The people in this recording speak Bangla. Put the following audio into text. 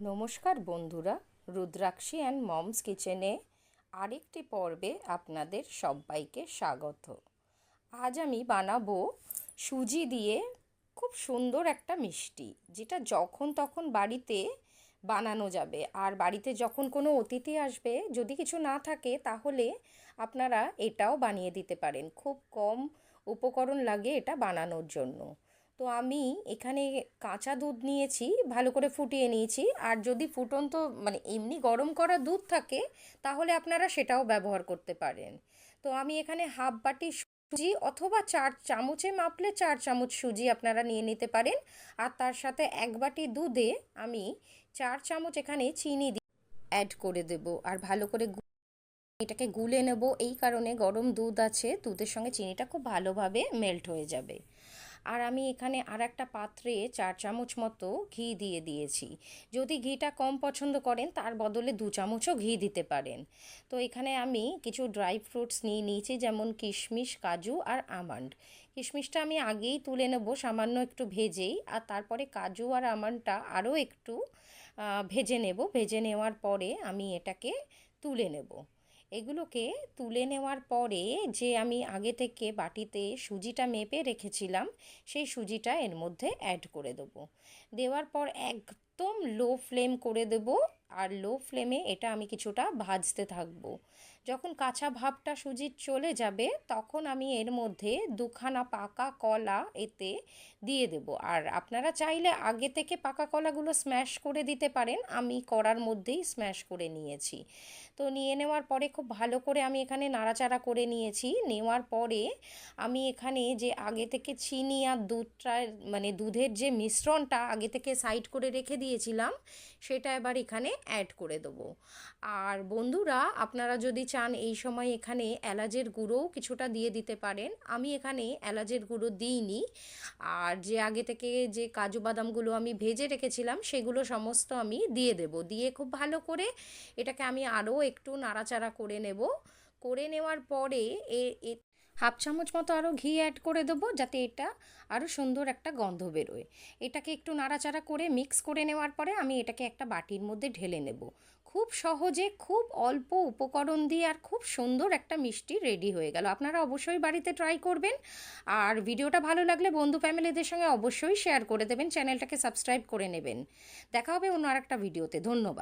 নমস্কার বন্ধুরা, রুদ্রাক্ষী অ্যান্ড মমস কিচেনে আরেকটি পর্বে আপনাদের সবাইকে স্বাগত। আজ আমি বানাবো সুজি দিয়ে খুব সুন্দর একটা মিষ্টি, যেটা যখন তখন বাড়িতে বানানো যাবে। আর বাড়িতে যখন কোনো অতিথি আসবে, যদি কিছু না থাকে, তাহলে আপনারা এটাও বানিয়ে দিতে পারেন। খুব কম উপকরণ লাগে এটা বানানোর জন্য। তো আমি এখানে কাঁচা দুধ নিয়েছি, ভালো করে ফুটিয়ে নিয়েছি। আর যদি ফুটন্ত মানে এমনি গরম করা দুধ থাকে, তাহলে আপনারা সেটাও ব্যবহার করতে পারেন। তো আমি এখানে হাফ বাটি সুজি অথবা চার চামচে মাপলে চার চামচ সুজি আপনারা নিয়ে নিতে পারেন। আর তার সাথে এক বাটি দুধে আমি চার চামচ এখানে চিনি অ্যাড করে দেব। আর ভালো করে এটাকে গুলে নেব। এই কারণে গরম দুধ আছে, দুধের সঙ্গে চিনিটা খুব ভালোভাবে মেল্ট হয়ে যাবে। আর আমি এখানে আর একটা পাত্রে চার চামচ মতো ঘি দিয়ে দিয়েছি। যদি ঘিটা কম পছন্দ করেন, তার বদলে দু চামচও ঘি দিতে পারেন। তো এখানে আমি কিছু ড্রাই ফ্রুটস নিয়ে নিয়েছি, যেমন কিশমিশ, কাজু আর আমন্ড। কিশমিশটা আমি আগেই তুলে নেব, সামান্য একটু ভেজেই। আর তারপরে কাজু আর আমন্ডটা আরও একটু ভেজে নেব। ভেজে নেওয়ার পরে আমি এটাকে তুলে নেব। এগুলোকে তুলে নেওয়ার পরে যে আমি আগে থেকে বাটিতে সুজিটা মেপে রেখেছিলাম, সেই সুজিটা এর মধ্যে অ্যাড করে দেবো। দেওয়ার পর একদম লো ফ্লেম করে দেব আর লো ফ্লেমে এটা আমি কিছুটা ভাজতে থাকব। যখন কাঁচা ভাবটা সুজির চলে যাবে, তখন আমি এর মধ্যে দুখানা পাকা কলা এতে দিয়ে দেব। আর আপনারা চাইলে আগে থেকে পাকা কলাগুলো স্ম্যাশ করে দিতে পারেন, আমি কড়ার মধ্যেই স্ম্যাশ করে নিয়েছি। তো নিয়ে নেওয়ার পরে খুব ভালো করে আমি এখানে নাড়াচাড়া করে নিয়েছি। নেওয়ার পরে আমি এখানে যে আগে থেকে চিনি আর দুধটা মানে দুধের যে মিশ্রণটা আগে থেকে সাইড করে রেখে দিয়েছিলাম, সেটা এবার এখানে অ্যাড করে দেবো। আর বন্ধুরা, আপনারা যদি চান এই সময় এখানে এলাচের গুঁড়োও কিছুটা দিয়ে দিতে পারেন, আমি এখানে এলাচের গুঁড়ো দিইনি। আর যে আগে থেকে যে কাজু বাদামগুলো আমি ভেজে রেখেছিলাম, সেগুলো সমস্ত আমি দিয়ে দেব। দিয়ে খুব ভালো করে এটাকে আমি আরও একটু নাড়াচাড়া করে নেব। করে নেওয়ার পরে এ হাফ চামচ মতো আরও ঘি অ্যাড করে দেবো যাতে এটা আরও সুন্দর একটা গন্ধ বেরোয়। এটাকে একটু নাড়াচাড়া করে মিক্স করে নেওয়ার পরে আমি এটাকে একটা বাটির মধ্যে ঢেলে নেব। খুব সহজে খুব অল্প উপকরণ দিয়ে আর খুব সুন্দর একটা মিষ্টি রেডি হয়ে গেল। আপনারা অবশ্যই বাড়িতে ট্রাই করবেন। আর ভিডিওটা ভালো লাগলে বন্ধু ফ্যামিলিদের সঙ্গে অবশ্যই শেয়ার করে দেবেন। চ্যানেলটাকে সাবস্ক্রাইব করে নেবেন। দেখা হবে অন্য আর একটা ভিডিওতে ধন্যবাদ।